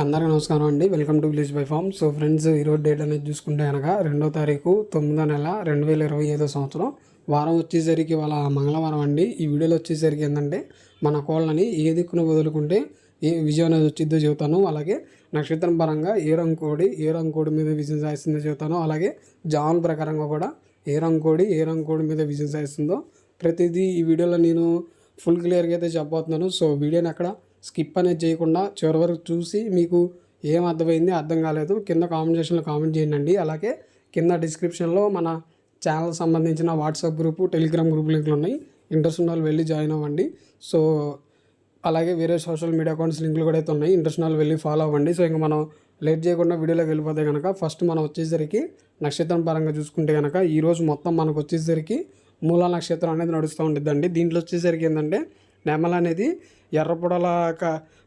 అందరికీ నమస్కారం అండి. Welcome to village by farm so friends ఈరోజు డేట్ అనేది చూసుకుంటే అనగా రెండో తారీఖు తొమ్మిదో నెల రెండు వేల ఇరవై ఐదో సంవత్సరం. వారం వచ్చేసరికి వాళ్ళ మంగళవారం అండి. ఈ వీడియోలో వచ్చేసరికి ఏంటంటే మన కోళ్ళని ఏ దిక్కును వదులుకుంటే ఏ విజయం అనేది వచ్చిందో చెబుతాను. అలాగే నక్షత్రం పరంగా ఏ రంగు కోడి ఏ రంగు కోడి మీద విజయం సాధిస్తుందో చెబుతాను. అలాగే జాన్ ప్రకారంగా కూడా ఏ రంగు కోడి ఏ రంగు కోడి మీద విజయం సాధిస్తుందో ప్రతిదీ ఈ వీడియోలో నేను ఫుల్ క్లియర్గా అయితే చెప్పబోతున్నాను. సో వీడియోని అక్కడ స్కిప్ అనేది చేయకుండా చివరి వరకు చూసి మీకు ఏం అర్థమైంది అర్థం కాలేదు కింద కామెంట్ సెక్షన్లో కామెంట్ చేయండి. అలాగే కింద డిస్క్రిప్షన్లో మన ఛానల్ సంబంధించిన వాట్సాప్ గ్రూపు టెలిగ్రామ్ గ్రూప్ లింకులు ఉన్నాయి. ఇంట్రెస్ట్ ఉన్న వాళ్ళు వెళ్ళి జాయిన్ అవ్వండి. సో అలాగే వేరే సోషల్ మీడియా అకౌంట్స్ లింకులు కూడా అయితే ఉన్నాయి. ఇంట్రెస్ట్ ఉన్న వాళ్ళు వెళ్ళి ఫాలో అవ్వండి. సో ఇంకా మనం లేట్ చేయకుండా వీడియోలోకి వెళ్ళిపోతే కనుక ఫస్ట్ మనం వచ్చేసరికి నక్షత్రం పరంగా చూసుకుంటే కనుక ఈరోజు మొత్తం మనకు వచ్చేసరికి మూలా నక్షత్రం అనేది నడుస్తూ ఉండిద్దండి. దీంట్లో వచ్చేసరికి ఏంటంటే నెమల అనేది ఎర్రపుడల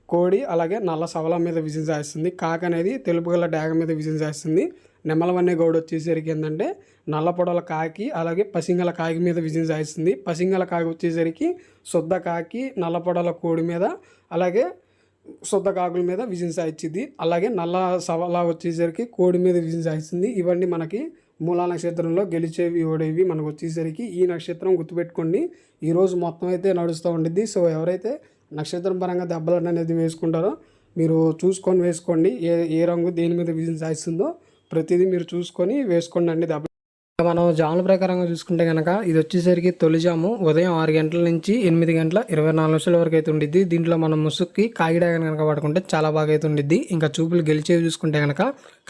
కోడి అలాగే నల్ల సవల మీద విజయం సాధిస్తుంది కాక అనేది తెలుపు గల డాగ మీద విజయం సాధిస్తుంది నెమలవన్నే గౌడ్ వచ్చేసరికి ఏంటంటే నల్ల పొడల కాకి అలాగే పసింగల కాకి మీద విజయం సాధిస్తుంది పసింగల కాకి వచ్చేసరికి శుద్ధ కాకి నల్ల పొడల కోడి మీద అలాగే శుద్ధ కాకుల మీద విజయం సాధించింది అలాగే నల్ల సవల వచ్చేసరికి కోడి మీద విజయం సాధిస్తుంది ఇవన్నీ మనకి మూలా నక్షత్రంలో గెలిచేవి ఓడేవి మనకు వచ్చేసరికి ఈ నక్షత్రం గుర్తుపెట్టుకోండి. ఈరోజు మొత్తం అయితే నడుస్తూ ఉండిద్ది. సో ఎవరైతే నక్షత్రం పరంగా దెబ్బలు అనేది వేసుకుంటారో మీరు చూసుకొని వేసుకోండి. ఏ ఏ రంగు దేని మీద విజయం సాధిస్తుందో ప్రతిదీ మీరు చూసుకొని వేసుకోండి అండి. దెబ్బ మనం జాముల ప్రకారంగా చూసుకుంటే కనుక ఇది వచ్చేసరికి తొలి జాము. ఉదయం ఆరు గంటల నుంచి ఎనిమిది గంటల ఇరవై నాలుగు నిమిషాల వరకు అయితే ఉండిద్ది. దీంట్లో మనం ముసుక్కి కాకిడాగ కనుక పడుకుంటే చాలా బాగా అయితే ఉండిద్ది. ఇంకా చూపులు గెలిచేవి చూసుకుంటే కనుక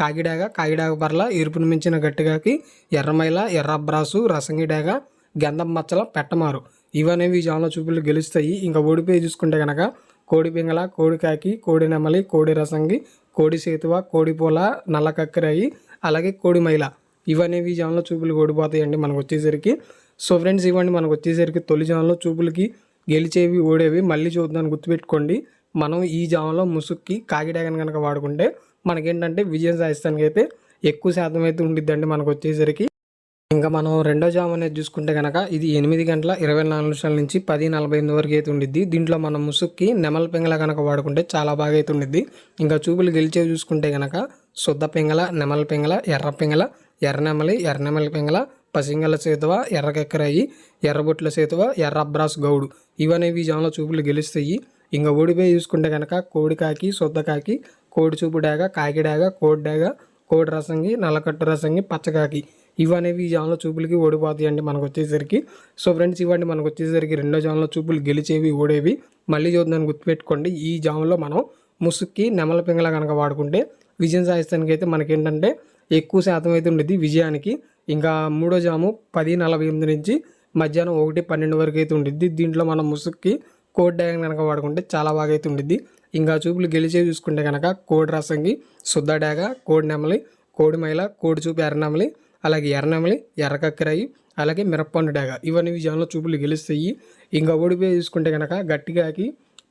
కాకిడాగ కాకిడాగ పర్ల ఎరుపును మించిన గట్టిగాకి ఎర్రమైల ఎర్రబ్రాసు రసంగిడాగ గంధం మచ్చల పెట్టమారు ఇవనేవి ఈ జాముల చూపులు గెలుస్తాయి. ఇంకా ఓడిపోయి చూసుకుంటే కనుక కోడి పింగళ కోడి కాకి కోడి నెమలి కోడి రసంగి కోడి సేతువ కోడి పూల నల్ల కక్కిరాయి అలాగే కోడి మైల ఇవనేవి జాన్లో చూపులు ఓడిపోతాయండి మనకు వచ్చేసరికి. సో ఫ్రెండ్స్ ఇవ్వండి మనకు వచ్చేసరికి తొలి జాన్లో చూపులకి గెలిచేవి ఓడేవి. మళ్ళీ చూద్దాం గుర్తుపెట్టుకోండి. మనం ఈ జామలో ముసుక్కి కాకిడాగన్ కనుక వాడుకుంటే మనకేంటంటే విజయం సాధిస్తానికి అయితే ఎక్కువ శాతం అయితే ఉండిద్దండి మనకు వచ్చేసరికి. ఇంకా మనం రెండో జామ్ అనేది చూసుకుంటే కనుక ఇది ఎనిమిది గంటల ఇరవై నాలుగు నిమిషాల నుంచి పది నలభై ఎనిమిది వరకు అయితే ఉండిద్ది. దీంట్లో మనం ముసుక్కి నెమల పింగళ కనుక వాడుకుంటే చాలా బాగా అయితే ఉండిద్ది. ఇంకా చూపులు గెలిచేవి చూసుకుంటే కనుక శుద్ధ పింగళ నెమల పింగళ ఎర్ర పింగళ ఎర్రనెమలి ఎర్రనెమలి పింగళ పసింగల సేతువ ఎర్రకెక్కరాయి ఎర్రబొట్ల సేతువ ఎర్ర అబ్రాస్ గౌడు. ఇవనేవి ఈ జామ్లో చూపులు గెలుస్తాయి. ఇంకా ఓడిపోయి చూసుకుంటే కనుక కోడి కాకి శుద్ధ కాకి కోడి చూపు డాగ కాకి డాగ కోడి డాగ కోడి రసంగి నల్లకట్టు రసంగి పచ్చకాకి ఇవనేవి ఈ జామ్లో చూపులకి ఓడిపోతాయి అండి మనకు వచ్చేసరికి సో ఫ్రెండ్స్ ఇవన్నీ మనకు వచ్చేసరికి రెండో జామ్లో చూపులు గెలిచేవి ఓడేవి. మళ్ళీ చూద్దాన్ని గుర్తుపెట్టుకోండి. ఈ జామ్లో మనం ముసుక్కి నెమల పింగళ కనుక వాడుకుంటే విజయం సాధిస్తానికి అయితే మనకేంటంటే ఎక్కువ శాతం అయితే ఉండేది విజయానికి. ఇంకా మూడో జాము పది నలభై ఎనిమిది నుంచి మధ్యాహ్నం ఒకటి పన్నెండు వరకు అయితే ఉండిద్ది. దీంట్లో మనం ముసుక్కి కోడ్ డ్యాగన్ కనుక వాడుకుంటే చాలా బాగా అయితే ఉండిద్ది. ఇంకా చూపులు గెలిచే చూసుకుంటే కనుక కోడి రసంగి శుద్ధ డాగ కోడి నెమలి కోడి మైల కోడి చూపు ఎర్రనెమలి అలాగే ఎర్రనెమలి ఎర్రకక్కరాయి అలాగే మిరప్పండు డాగ ఇవన్నీ విజయంలో చూపులు గెలుస్తాయి. ఇంకా ఓడిపోయి చూసుకుంటే కనుక గట్టికాకి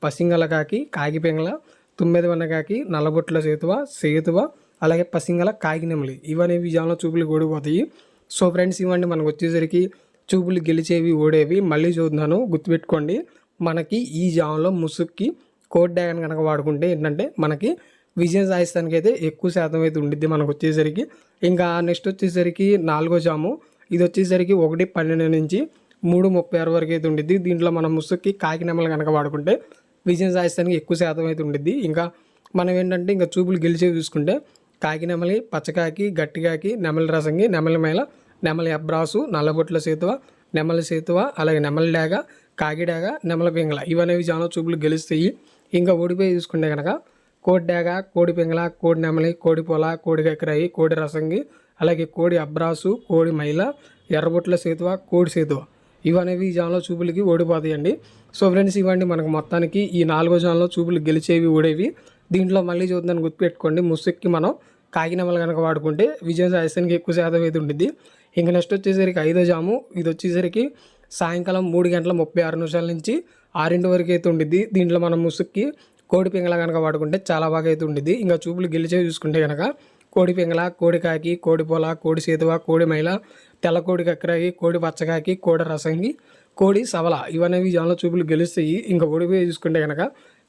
పసింగల కాకి కాకి పెంగల తుమ్మెదవన్న కాకి నల్లబొట్ల సేతువ సేతువ అలాగే పసింగల కాకి నెమలి ఇవన్నీ విజయంలో చూపులు ఓడిపోతాయి సో ఫ్రెండ్స్ ఇవన్నీ మనకు వచ్చేసరికి చూపులు గెలిచేవి ఓడేవి. మళ్ళీ చూద్దాను. గుర్తుపెట్టుకోండి. మనకి ఈ జామ్లో ముసుక్కి కోడ్ డ్యాగన్ కనుక వాడుకుంటే ఏంటంటే మనకి విజయం సాధిస్తానికి అయితే ఎక్కువ శాతం అయితే ఉండిద్ది మనకు వచ్చేసరికి. ఇంకా నెక్స్ట్ వచ్చేసరికి నాలుగో జాము. ఇది వచ్చేసరికి ఒకటి పన్నెండు నుంచి మూడు ముప్పై ఆరు వరకు అయితే ఉండిద్ది. దీంట్లో మనం ముసుక్కి కాకి నెమలు కనుక వాడుకుంటే విజయం సాధిస్తానికి ఎక్కువ శాతం అయితే ఉండిద్ది. ఇంకా మనం ఏంటంటే ఇంకా చూపులు గెలిచేవి చూసుకుంటే కాకి నెమలి పచ్చకాకి గట్టికాకి నెమలి రసంగి నెమలి మేళ నెమలి అబ్రాసు నల్లబొట్ల సేతువ నెమలి సేతువ అలాగే నెమలి డేగ కాకిడాగ నెమల పింగళ. ఇవనేవి చాలా చూపులు గెలుస్తాయి. ఇంకా ఓడిపోయి చూసుకుంటే కనుక కోడి డేగ కోడి పింగళ కోడి నెమలి కోడి పొల కోడి కక్కరాయి కోడి రసంగి అలాగే కోడి అబ్రాసు కోడి మైల ఎర్రబొట్ల సేతువ కోడి సేతువ. ఇవనేవి ఈ జాన్లో చూపులకి ఓడిపోతాయండి. సో ఫ్రెండ్స్ ఇవ్వండి మనకు మొత్తానికి ఈ నాలుగో జాన్లో చూపులు గెలిచేవి ఓడేవి. దీంట్లో మళ్ళీ చూద్దాన్ని గుర్తుపెట్టుకోండి. ముసుక్కి మనం కాకినమలు కనుక వాడుకుంటే విజయం సాధిస్తానికి ఎక్కువ శాతం అయితే ఉంటుంది ఇంకా నెక్స్ట్ వచ్చేసరికి ఐదో జాము. ఇది వచ్చేసరికి సాయంకాలం మూడు గంటల ముప్పై ఆరు నిమిషాల నుంచి ఆరింటి వరకు అయితే ఉండిద్ది. దీంట్లో మనం ముసుక్కి కోడి పింగళ కనుక వాడుకుంటే చాలా బాగా అయితే ఉండిద్ది. ఇంకా చూపులు గెలిచే చూసుకుంటే కనుక కోడి పింగళ కోడి కాకి కోడి పొల కోడి సేతువ కోడి మైల తెల్ల కోడి కక్కరాకి కోడి పచ్చకాకి కోడి రసంగి కోడి సవల ఇవనేవి జాన్లో చూపులు గెలుస్తాయి. ఇంకా ఓడిపోయి చూసుకుంటే కనుక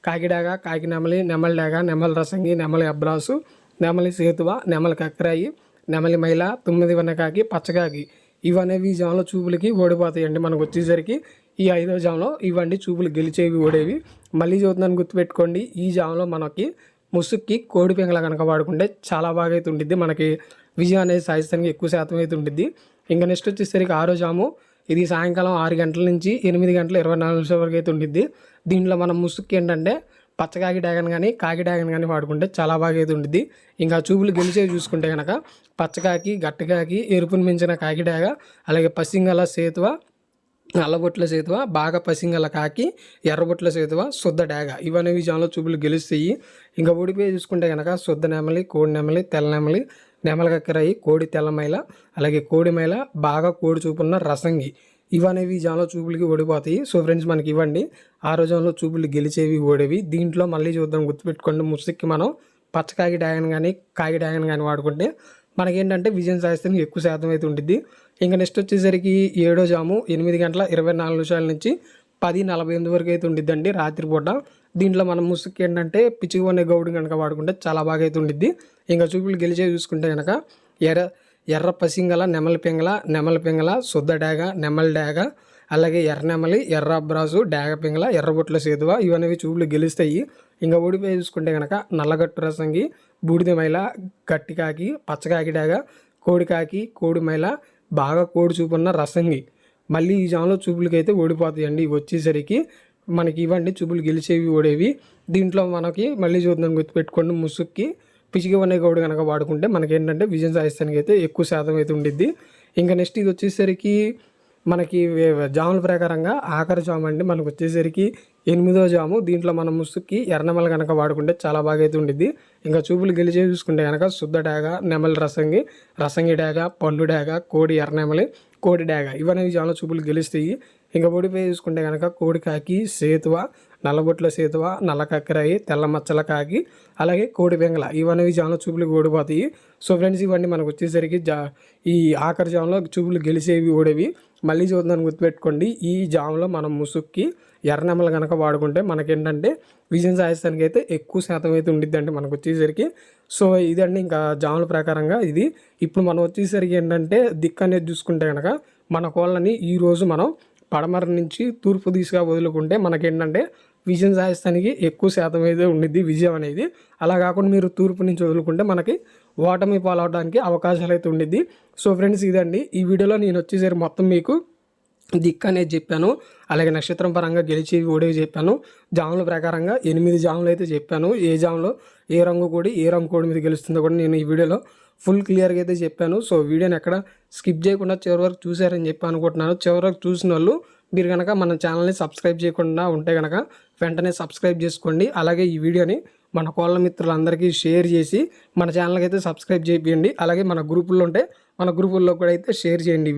కాకిడాగ కాకి నెమలి నెమలి డాగ నెమలి రసంగి నెమలి అబ్రాసు నెమలి సేతువ నెమలి కక్కరాయి నెమలి మైల తొమ్మిది వెనకాకి పచ్చకాకి ఇవనేవి ఈ జాములో చూపులకి ఓడిపోతాయండి మనకు వచ్చేసరికి. ఈ ఐదో జాములో ఇవన్నీ చూపులు గెలిచేవి ఓడేవి. మళ్ళీ చూద్దాన్ని గుర్తుపెట్టుకోండి ఈ జాములో మనకి ముసుక్కి కోడి పెంగల కనుక వాడుకుంటే చాలా బాగా అయితే ఉండిద్ది. మనకి విజయం అనేది సాధిస్తానికి ఎక్కువ శాతం అయితే ఉండిద్ది. ఇంకా నెక్స్ట్ వచ్చేసరికి ఆరో జాము. ఇది సాయంకాలం ఆరు గంటల నుంచి ఎనిమిది గంటల ఇరవై నాలుగు నిమిషాల వరకు అయితే ఉండిద్ది. దీంట్లో మనం ముసుక్కి ఏంటంటే పచ్చకాకి డ్యాగన్ కానీ కాకి డ్యాగన్ కానీ వాడుకుంటే చాలా బాగా అయితే ఉండిద్ది. ఇంకా చూపులు గెలిచేవి చూసుకుంటే కనుక పచ్చకాకి గట్టకాకి ఎరుపును మించిన కాకిడాగ అలాగే పసింగల సేతువ నల్లబొట్ల సేతువ బాగా పసింగల కాకి ఎర్రబొట్ల సేతువ శుద్ధ డాగ ఇవన్నీ విజయంలో చూపులు గెలుస్తాయి. ఇంకా ఓడిపోయి చూసుకుంటే కనుక శుద్ధ నెమలి కోడి నెమలి తెల్ల నెమలి నెమలకక్కరాయి కోడి తెల్లమైల అలాగే కోడి మైల బాగా కోడి చూపున్న రసంగి. ఇవనేవి జాన్లో చూపులకి ఓడిపోతాయి. సో ఫ్రెండ్స్ మనకి ఇవ్వండి. ఆ రోజుల్లో చూపులు గెలిచేవి ఓడేవి. దీంట్లో మళ్ళీ చూద్దాం. గుర్తుపెట్టుకోండి ముసుక్కి మనం పచ్చకాగి డ్యాగన్ కానీ కాగి డ్యాగన్ కానీ వాడుకుంటే మనకేంటంటే విజయం సాధిస్తానికి ఎక్కువ శాతం అయితే ఉంటుంది ఇంకా నెక్స్ట్ వచ్చేసరికి ఏడో జాము ఎనిమిది గంటల ఇరవై నాలుగు నిమిషాల నుంచి పది నలభై ఎనిమిది వరకు అయితే ఉండిద్దండి రాత్రిపూట. దీంట్లో మనం ముసుగు ఏంటంటే పిచ్చిగా అనే గౌడు కనుక వాడుకుంటే చాలా బాగా అయితే ఉండిద్ది. ఇంకా చూపులు గెలిచే చూసుకుంటే కనుక ఎర్ర ఎర్ర పసింగల నెమలి పింగళ నెమలి పింగళ శుద్ధ డేగ నెమలి డాగ అలాగే ఎర్ర నెమలి ఎర్ర అబ్రాసు డేగ పింగళ ఎర్రబొట్ల సేతువ ఇవనేవి చూపులు గెలుస్తాయి. ఇంకా ఓడిపోయి చూసుకుంటే కనుక నల్లగట్టు రసంగి బూడిద మైల గట్టికాకి పచ్చకాకి డాగ కోడికాకి కోడి మైల బాగా కోడి చూపున్న రసంగి. మళ్ళీ ఈ జాములో చూపులకి అయితే ఓడిపోతాయండి వచ్చేసరికి మనకి ఇవ్వండి చూపులు గెలిచేవి ఓడేవి దీంట్లో మనకి మళ్ళీ చూద్దాం గుర్తుపెట్టుకోండి. ముసుక్కి పిచ్చిగా అనే గౌడు కనుక వాడుకుంటే మనకి ఏంటంటే విజయం సాధిస్తానికి అయితే ఎక్కువ శాతం అయితే ఉండిద్ది. ఇంకా నెక్స్ట్ ఇది వచ్చేసరికి మనకి జాముల ప్రకారంగా ఆఖరి జాము అండి. మనకు వచ్చేసరికి ఎనిమిదో జాము. దీంట్లో మనం ముసుక్కి ఎర్రనెమల కనుక వాడుకుంటే చాలా బాగా అయితే ఉండిద్ది. ఇంకా చూపులు గెలిచే చూసుకుంటే కనుక శుద్ధ డాగ నెమలి రసంగి రసంగి డాగ పండు డాగ కోడి ఎర్రనెమలి కోడి డాగ. ఇవన్నీ జాముల చూపులు గెలుస్తాయి. ఇంకా ఓడిపోయి చూసుకుంటే కనుక కోడి కాకి సేతువ నల్లబొట్ల సేతువ నల్ల కక్కరాయి తెల్ల మచ్చల కాకి అలాగే కోడి బెంగళ. ఇవన్నీ జాముల చూపులు ఓడిపోతాయి సో ఫ్రెండ్స్ ఇవన్నీ మనకు వచ్చేసరికి జా ఈ ఆఖరి జాములో చూపులు గెలిచేవి ఓడేవి మళ్ళీ చూద్దాం గుర్తుపెట్టుకోండి. ఈ జాములో మనం ముసుక్కి ఎర్రనెమ్మలు కనుక వాడుకుంటే మనకేంటంటే విజయం సాధిస్తానికి అయితే ఎక్కువ శాతం అయితే ఉండిద్దండి మనకు వచ్చేసరికి. సో ఇదండి ఇంకా జాముల ప్రకారంగా ఇది. ఇప్పుడు మనం వచ్చేసరికి ఏంటంటే దిక్కు అనేది చూసుకుంటే కనుక మన కోళ్ళని ఈరోజు మనం పడమర నుంచి తూర్పు దిశగా వదులుకుంటే మనకేంటంటే విజయం సాధిస్తానికి ఎక్కువ శాతం అయితే ఉండిద్ది విజయం అనేది. అలా కాకుండా మీరు తూర్పు నుంచి వదులుకుంటే మనకి ఓటమి పాలవడానికి అవకాశాలు అయితే ఉండిద్ది. సో ఫ్రెండ్స్ ఇదండి. ఈ వీడియోలో నేను వచ్చేసరి మొత్తం మీకు దిక్కు అనేది చెప్పాను. అలాగే నక్షత్రం పరంగా గెలిచి ఓడేవి చెప్పాను. జాముల ప్రకారంగా ఎనిమిది జాములు అయితే చెప్పాను. ఏ జాములో ఏ రంగు కోడి ఏ రంగు కోడి మీద గెలుస్తుందో కూడా నేను ఈ వీడియోలో ఫుల్ క్లియర్గా అయితే చెప్పాను. సో వీడియోని ఎక్కడ స్కిప్ చేయకుండా చివరి వరకు చూశారని చెప్పి అనుకుంటున్నాను. చివరి వరకు చూసిన వాళ్ళు మీరు కనుక మన ఛానల్ని సబ్స్క్రైబ్ చేయకుండా ఉంటే కనుక వెంటనే సబ్స్క్రైబ్ చేసుకోండి. అలాగే ఈ వీడియోని మన కోళ్ళ మిత్రులందరికీ షేర్ చేసి మన ఛానల్కి అయితే సబ్స్క్రైబ్ చేయండి. అలాగే మన గ్రూపుల్లో ఉంటే మన గ్రూపుల్లో కూడా అయితే షేర్ చేయండి.